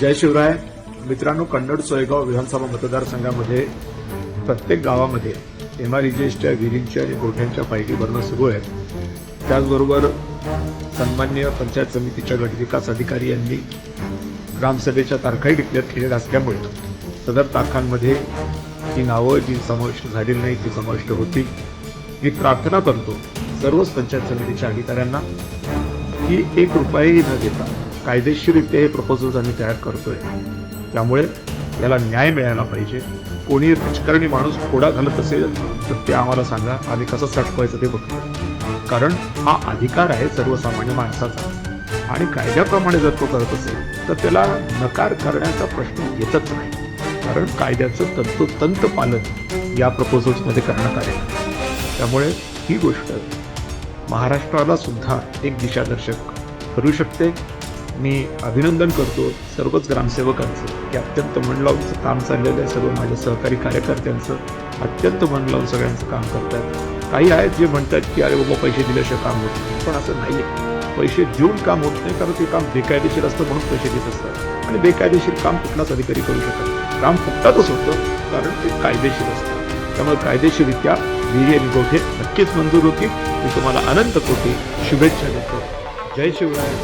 जय शिवराय. मित्रांनो कन्नड सोयगाव विधानसभा मतदारसंघामध्ये प्रत्येक गावामध्ये एमआरईजेसच्या विहिरींच्या आणि गोठ्यांच्या पायरी भरणं सुरू आहे. त्याचबरोबर सन्मान्य पंचायत समितीच्या गटविकास अधिकारी यांनी ग्रामसभेच्या तारखाही डिक्लेअर केलेल्या असल्यामुळे सदर तारखांमध्ये जी नावं जी समाविष्ट झालेली नाही ती समाविष्ट होती मी प्रार्थना करतो सर्वच पंचायत समितीच्या अधिकाऱ्यांना की एक रुपयाही न देता कायदेशीररित्या हे प्रपोजल्स आम्ही तयार करतोय. त्यामुळे याला न्याय मिळायला पाहिजे. कोणी राजकारणी माणूस खोडा घालत असेल तर ते आम्हाला सांगा. आम्ही कसं सटकवायचं ते बघतो. कारण हा अधिकार आहे सर्वसामान्य माणसाचा. आणि कायद्याप्रमाणे जर तो करत असेल तर त्याला नकार करण्याचा प्रश्न येतच नाही. कारण कायद्याचं तंतोतंत पालन या प्रपोजल्समध्ये करण्यात आले त्यामुळे ही गोष्ट महाराष्ट्राला सुद्धा एक दिशादर्शक ठरू शकते. मी अभिनंदन करतो सर्वच ग्रामसेवकांचं की अत्यंत मन लावूनचं काम चाललेलं आहे. सर्व माझ्या सहकारी कार्यकर्त्यांचं अत्यंत मन लावून सगळ्यांचं काम करतात काही आहेत जे म्हणतात की अरे बाबा पैसे दिल्याशिवाय काम होत नाही. पण असं नाही आहे पैसे देऊन काम होत नाही कारण ते काम बेकायदेशीर असतं म्हणून पैसे देत असतात. आणि बेकायदेशीर काम कुठलाच अधिकारी करू शकत काम फुकटातच होतं कारण ते कायदेशीर असतं. त्यामुळे कायदेशीररित्या विहिरी आणि गोठे नक्कीच मंजूर होतील. मी तुम्हाला अनंत कोटी शुभेच्छा देतो. जय शिवराय.